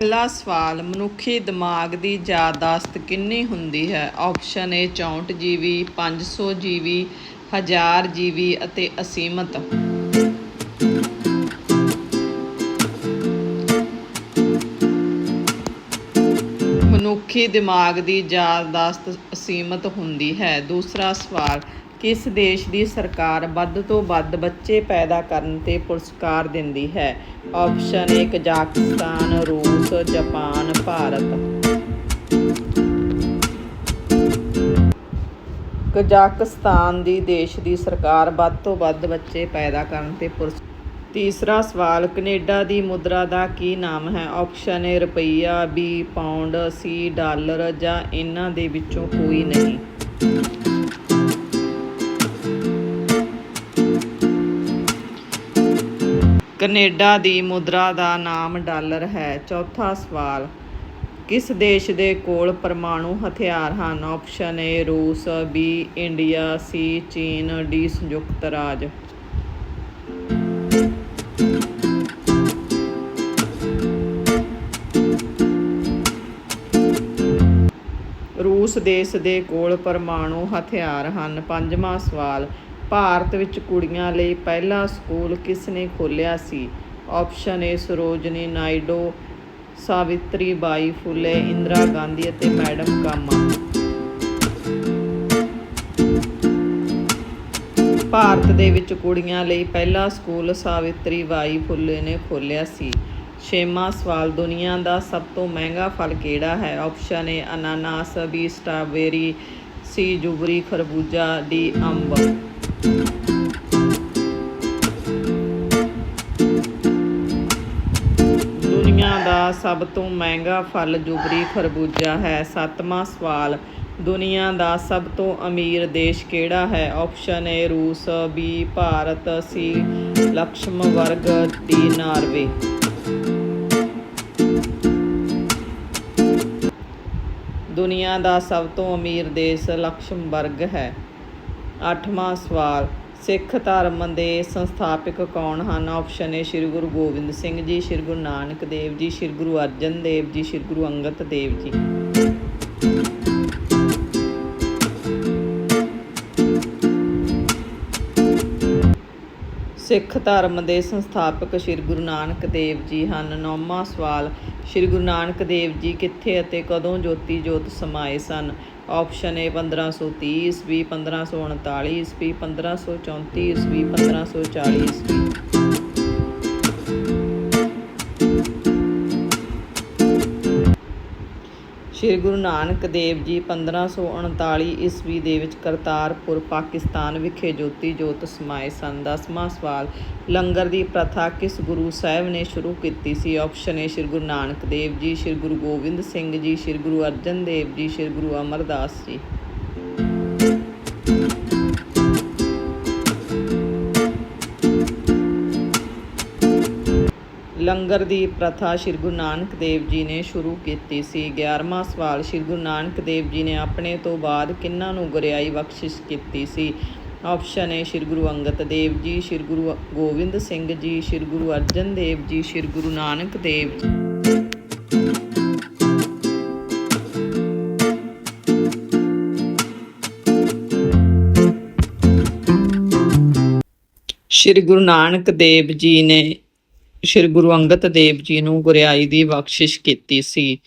ਪਹਿਲਾ ਸਵਾਲ, ਮਨੁੱਖੀ ਦਿਮਾਗ ਦੀ ਯਾਦਾਸ਼ਤ ਕਿੰਨੀ ਹੁੰਦੀ ਹੈ? Option A 64 GB 500 GB 1000 GB ਅਤੇ ਅਸੀਮਤ। ਮਨੁੱਖੀ ਦਿਮਾਗ ਦੀ ਯਾਦਾਸ਼ਤ ਅਸੀਮਤ ਹੁੰਦੀ ਹੈ। ਦੂਸਰਾ ਸਵਾਲ ਕਿਸ ਦੇਸ਼ ਦੀ ਸਰਕਾਰ ਵੱਧ ਤੋਂ ਵੱਧ ਬੱਚੇ ਪੈਦਾ ਕਰਨ ਤੇ ਪੁਰਸਕਾਰ ਦਿੰਦੀ ਹੈ। ਆਪਸ਼ਨ ਏ ਕਜ਼ਾਕਿਸਤਾਨ ਰੂਸ, ਜਾਪਾਨ, ਭਾਰਤ। ਕਜ਼ਾਕਿਸਤਾਨ ਦੀ ਦੇਸ਼ ਦੀ ਸਰਕਾਰ ਵੱਧ ਤੋਂ ਵੱਧ ਬੱਚੇ ਪੈਦਾ ਕਰਨ ਤੇ ਪੁਰਸ ਤੀਸਰਾ ਸਵਾਲ, ਕੈਨੇਡਾ ਦੀ ਮੁਦਰਾ ਦਾ ਕੀ ਨਾਮ ਹੈ? ਆਪਸ਼ਨ ਏ, ਰੁਪਈਆ, ਬੀ, ਪਾਉਂਡ, ਸੀ, ਡਾਲਰ ਜਾਂ ਇਹਨਾਂ ਦੇ ਵਿੱਚੋਂ ਕੋਈ ਨਹੀਂ। ਕੈਨੇਡਾ ਦੀ ਮੁਦਰਾ ਦਾ ਨਾਮ ਡਾਲਰ ਹੈ। ਚੌਥਾ ਸਵਾਲ, ਕਿਸ ਦੇਸ਼ ਦੇ ਕੋਲ ਪਰਮਾਣੂ ਹਥਿਆਰ ਹਨ? ਆਪਸ਼ਨ ਏ, ਰੂਸ, ਬੀ, ਇੰਡੀਆ, ਸੀ, ਚੀਨ, ਡੀ, ਸੰਯੁਕਤ ਰਾਜ। ਰੂਸ ਦੇਸ਼ ਦੇ ਕੋਲ ਪਰਮਾਣੂ ਹਥਿਆਰ ਹਨ। ਪੰਜਵਾਂ ਸਵਾਲ ਭਾਰਤ ਵਿੱਚ ਕੁੜੀਆਂ ਲਈ ਪਹਿਲਾ ਸਕੂਲ ਕਿਸ ਨੇ ਖੋਲ੍ਹਿਆ ਸੀ? ਆਪਸ਼ਨ ਏ ਸਰੋਜਨੀ ਨਾਇਡੂ, ਸਾਵਿਤਰੀ ਬਾਈ ਫੁੱਲੇ, ਇੰਦਰਾ ਗਾਂਧੀ ਅਤੇ ਮੈਡਮ ਕਾਮਾ। ਭਾਰਤ ਦੇ ਵਿੱਚ ਕੁੜੀਆਂ ਲਈ ਪਹਿਲਾ ਸਕੂਲ ਸਾਵਿਤਰੀ ਬਾਈ ਫੁੱਲੇ ਨੇ ਖੋਲ੍ਹਿਆ ਸੀ। ਛੇਵਾਂ ਸਵਾਲ, ਦੁਨੀਆ ਦਾ ਸਭ ਤੋਂ ਮਹਿੰਗਾ ਫਲ ਕਿਹੜਾ ਹੈ? ਆਪਸ਼ਨ ਏ ਅਨਾਨਾਸ ਬੀ ਸਟ੍ਰਾਬੇਰੀ ਸੀ, ਜੂਬਰੀ, ਖਰਬੂਜਾ ਡੀ ਅੰਬ। ਦੁਨੀਆ ਦਾ ਸਭ ਤੋਂ ਮਹਿੰਗਾ ਫਲ ਜੁਬਰੀ, ਖਰਬੂਜਾ ਹੈ। ਸੱਤਵਾਂ ਸਵਾਲ, ਦੁਨੀਆ ਦਾ ਸਭ ਤੋਂ ਅਮੀਰ ਦੇਸ਼ ਕਿਹੜਾ ਹੈ? ਆਪਸ਼ਨ ਏ ਰੂਸ B Bharat C Luxembourg D Norway. ਦੁਨੀਆ ਦਾ ਸਭ ਤੋਂ ਅਮੀਰ ਦੇਸ਼ ਲਕਸ਼ਮਬਰਗ ਹੈ। ਅੱਠਵਾਂ ਸਵਾਲ, ਸਿੱਖ ਧਰਮ ਦੇ ਸੰਸਥਾਪਕ ਕੌਣ ਹਨ? Option A Shri Guru Gobind Singh ji, Shri Guru Nanak Dev ji, Shri Guru Arjan Dev ji, Shri Guru Angad Dev ji. ਸਿੱਖ ਧਰਮ ਦੇ ਸੰਸਥਾਪਕ ਸ੍ਰੀ ਗੁਰੂ ਨਾਨਕ ਦੇਵ ਜੀ ਹਨ। ਨੌਵਾਂ ਸਵਾਲ, ਸ੍ਰੀ ਗੁਰੂ ਨਾਨਕ ਦੇਵ ਜੀ ਕਿੱਥੇ ਅਤੇ ਕਦੋਂ ਜੋਤੀ ਜੋਤ ਸਮਾਏ ਸਨ? ਆਪਸ਼ਨ ਏ 1530 ਈਸਵੀ 1539 ਈਸਵੀ 1534 ਈਸਵੀ 1540 ਈਸਵੀ। ਸ਼੍ਰੀ ਗੁਰੂ ਨਾਨਕ ਦੇਵ ਜੀ 1539 ਈਸਵੀ ਦੇ ਵਿੱਚ ਕਰਤਾਰਪੁਰ, ਪਾਕਿਸਤਾਨ ਵਿਖੇ ਜੋਤੀ ਜੋਤ ਸਮਾਏ ਸਨ। ਦਸਵਾਂ ਸਵਾਲ, ਲੰਗਰ ਦੀ ਪ੍ਰਥਾ ਕਿਸ ਗੁਰੂ ਸਾਹਿਬ ਨੇ ਸ਼ੁਰੂ ਕੀਤੀ ਸੀ? ਆਪਸ਼ਨ ਏ, ਸ਼੍ਰੀ ਗੁਰੂ ਨਾਨਕ ਦੇਵ ਜੀ, ਸ਼੍ਰੀ ਗੁਰੂ ਗੋਬਿੰਦ ਸਿੰਘ ਜੀ, ਸ਼੍ਰੀ ਗੁਰੂ ਅਰਜਨ ਦੇਵ ਜੀ, ਸ਼੍ਰੀ ਗੁਰੂ ਅਮਰਦਾਸ ਜੀ। ਲੰਗਰ ਦੀ ਪ੍ਰਥਾ ਸ੍ਰੀ ਗੁਰੂ ਨਾਨਕ ਦੇਵ ਜੀ ਨੇ ਸ਼ੁਰੂ ਕੀਤੀ ਸੀ। 11ਵਾਂ ਸਵਾਲ, ਸ੍ਰੀ ਗੁਰੂ ਨਾਨਕ ਦੇਵ ਜੀ ਨੇ ਆਪਣੇ ਤੋਂ ਬਾਅਦ ਕਿਹਨਾਂ ਨੂੰ ਗੁਰਿਆਈ ਬਖਸ਼ਿਸ਼ ਕੀਤੀ ਸੀ? Option A, Shri Guru Angad Dev ji, Shri Guru Gobind Singh ji, Shri Guru Arjan Dev ji, Shri Guru Nanak Dev ji. ਸ੍ਰੀ ਗੁਰੂ ਨਾਨਕ ਦੇਵ ਜੀ ਨੇ ਸ੍ਰੀ ਗੁਰੂ ਅੰਗਦ ਦੇਵ ਜੀ ਨੂੰ ਗੁਰਿਆਈ ਦੀ ਬਖਸ਼ਿਸ਼ ਕੀਤੀ ਸੀ।